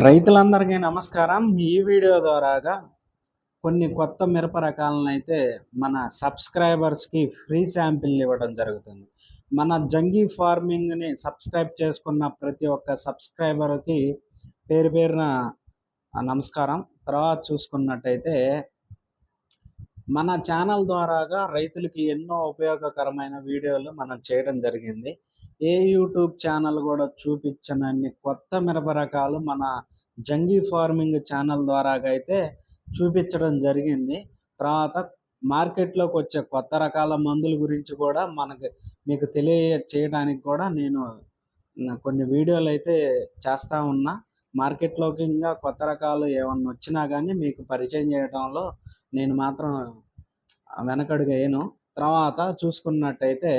రైతులందరికీ నమస్కారం. ఈ వీడియో ద్వారాగా కొన్ని కొత్త మిరప రకాలను అయితే మన సబ్స్క్రైబర్స్కి ఫ్రీ శాంపిల్ ఇవ్వడం జరుగుతుంది. మన జంగీ ఫార్మింగ్ని సబ్స్క్రైబ్ చేసుకున్న ప్రతి ఒక్క సబ్స్క్రైబర్కి పేరు పేరున నమస్కారం. తర్వాత చూసుకున్నట్టయితే మన ఛానల్ ద్వారాగా రైతులకి ఎన్నో ఉపయోగకరమైన వీడియోలు మనం చేయడం జరిగింది. ఏ యూట్యూబ్ ఛానల్ కూడా చూపించనన్ని కొత్త మిరప రకాలు మన జంగీ ఫార్మింగ్ ఛానల్ ద్వారా అయితే చూపించడం జరిగింది. తర్వాత మార్కెట్లోకి వచ్చే కొత్త రకాల మందుల గురించి కూడా మనకి మీకు తెలియ చేయడానికి కూడా నేను కొన్ని వీడియోలు అయితే చేస్తూ ఉన్నా. మార్కెట్లోకి ఇంకా కొత్త రకాలు ఏమన్నా వచ్చినా కానీ మీకు పరిచయం చేయడంలో నేను మాత్రం వెనకడుగయ్యను తర్వాత చూసుకున్నట్టయితే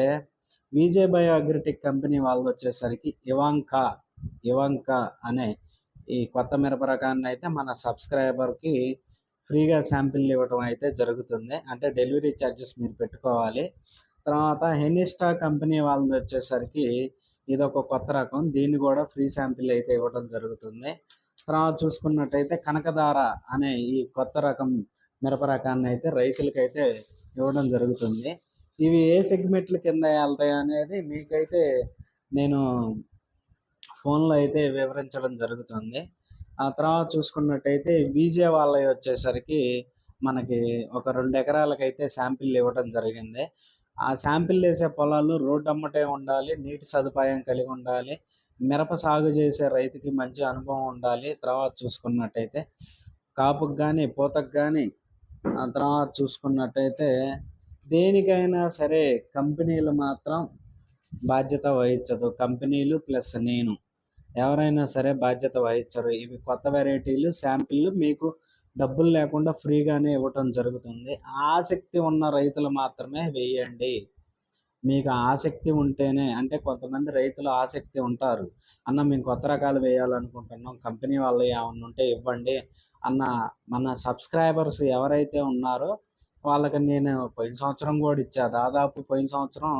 విజే బయోగ్రిటిక్ కంపెనీ వాళ్ళు వచ్చేసరికి ఇవాంకా ఇవాంకా అనే ఈ కొత్త మిరప రకాన్ని అయితే మన సబ్స్క్రైబర్కి ఫ్రీగా శాంపిల్ ఇవ్వడం అయితే జరుగుతుంది. అంటే డెలివరీ ఛార్జెస్ మీరు పెట్టుకోవాలి. తర్వాత హెనిస్టా కంపెనీ వాళ్ళది వచ్చేసరికి ఇది ఒక కొత్త రకం. దీన్ని కూడా ఫ్రీ శాంపిల్ అయితే ఇవ్వడం జరుగుతుంది. తర్వాత చూసుకున్నట్టయితే కనకదార అనే ఈ కొత్త రకం మిరప రకాన్ని అయితే రైతులకైతే ఇవ్వడం జరుగుతుంది. ఇవి ఏ సెగ్మెంట్ల కింద వెళ్తాయి అనేది మీకైతే నేను ఫోన్లో అయితే వివరించడం జరుగుతుంది. ఆ తర్వాత చూసుకున్నట్టయితే బీజే వాళ్ళవి వచ్చేసరికి మనకి ఒక రెండు ఎకరాలకైతే శాంపిల్ ఇవ్వడం జరిగింది. ఆ శాంపిల్ వేసే పొలాలు రోడ్డు అమ్మటే ఉండాలి నీటి సదుపాయం కలిగి ఉండాలి మిరప సాగు చేసే రైతుకి మంచి అనుభవం ఉండాలి. తర్వాత చూసుకున్నట్టయితే కాపుకి కానీ పూతకు కానీ ఆ తర్వాత చూసుకున్నట్టయితే దేనికైనా సరే కంపెనీలు మాత్రం బాధ్యత వహించదు. కంపెనీలు ప్లస్ నేను. ఎవరైనా సరే బాధ్యత వహించరు. ఇవి కొత్త వెరైటీలు శాంపిల్ మీకు డబ్బులు లేకుండా ఫ్రీగానే ఇవ్వటం జరుగుతుంది. ఆసక్తి ఉన్న రైతులు మాత్రమే వేయండి. మీకు ఆసక్తి ఉంటేనే అంటే కొంతమంది రైతులు ఆసక్తి ఉంటారు. అన్న మేము కొత్త రకాలు వేయాలనుకుంటున్నాం. కంపెనీ వాళ్ళు ఏమన్నా ఉంటే ఇవ్వండి అన్న మన సబ్స్క్రైబర్స్ ఎవరైతే ఉన్నారో వాళ్ళకి నేను పోయిన సంవత్సరం కూడా ఇచ్చా. దాదాపు పోయిన సంవత్సరం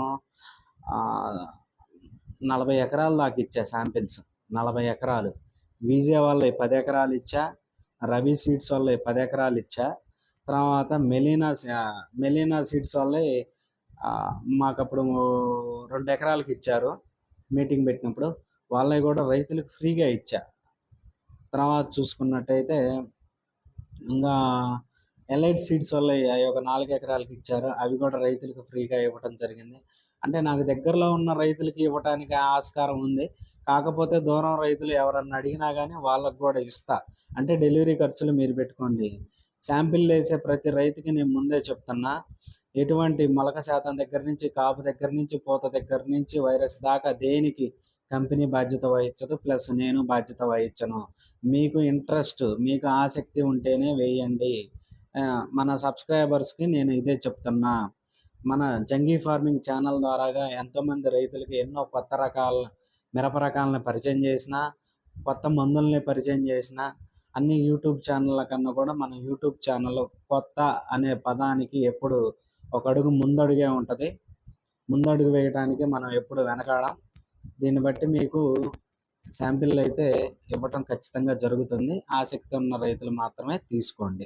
నలభై ఎకరాలు దాకా ఇచ్చా శాంపిల్స్. నలభై ఎకరాలు. విజే వాళ్ళ పది ఎకరాలు ఇచ్చా. రవి సీడ్స్ వల్ల పది ఎకరాలు ఇచ్చా. తర్వాత మెలీనా మెలీనా సీడ్స్ వాళ్ళే మాకు అప్పుడు రెండు ఎకరాలకి ఇచ్చారు మీటింగ్ పెట్టినప్పుడు. వాళ్ళవి కూడా రైతులకు ఫ్రీగా ఇచ్చా. తర్వాత చూసుకున్నట్టయితే ఇంకా ఎలైట్ సీడ్స్ వల్ల అవి ఒక నాలుగు ఎకరాలకి ఇచ్చారు. అవి కూడా రైతులకు ఫ్రీగా ఇవ్వడం జరిగింది. అంటే నాకు దగ్గరలో ఉన్న రైతులకి ఇవ్వడానికి ఆస్కారం ఉంది. కాకపోతే దూరం రైతులు ఎవరన్నా అడిగినా కానీ వాళ్ళకు కూడా ఇస్తా. అంటే డెలివరీ ఖర్చులు మీరు పెట్టుకోండి. శాంపిల్ వేసే ప్రతి రైతుకి నేను ముందే చెప్తున్నా. ఎటువంటి మొలక శాతం దగ్గర నుంచి కాపు దగ్గర నుంచి పూత దగ్గర నుంచి వైరస్ దాకా దేనికి కంపెనీ బాధ్యత వహించదు. ప్లస్ నేను బాధ్యత వహించను. మీకు ఇంట్రెస్ట్ మీకు ఆసక్తి ఉంటేనే వేయండి. మన సబ్స్క్రైబర్స్కి నేను ఇదే చెప్తున్నా. మన జంగీ ఫార్మింగ్ ఛానల్ ద్వారాగా ఎంతోమంది రైతులకి ఎన్నో కొత్త రకాల మిరప రకాలను పరిచయం చేసిన కొత్త మందుల్ని పరిచయం చేసిన అన్ని యూట్యూబ్ ఛానళ్ళ కన్నా కూడా మన యూట్యూబ్ ఛానల్ కొత్త అనే పదానికి ఎప్పుడు ఒక అడుగు ముందడుగే ఉంటుంది. ముందడుగు వేయడానికి మనం ఎప్పుడు వెనకాడం? దీన్ని బట్టి మీకు శాంపిల్ అయితే ఇవ్వటం ఖచ్చితంగా జరుగుతుంది. ఆసక్తి ఉన్న రైతులు మాత్రమే తీసుకోండి.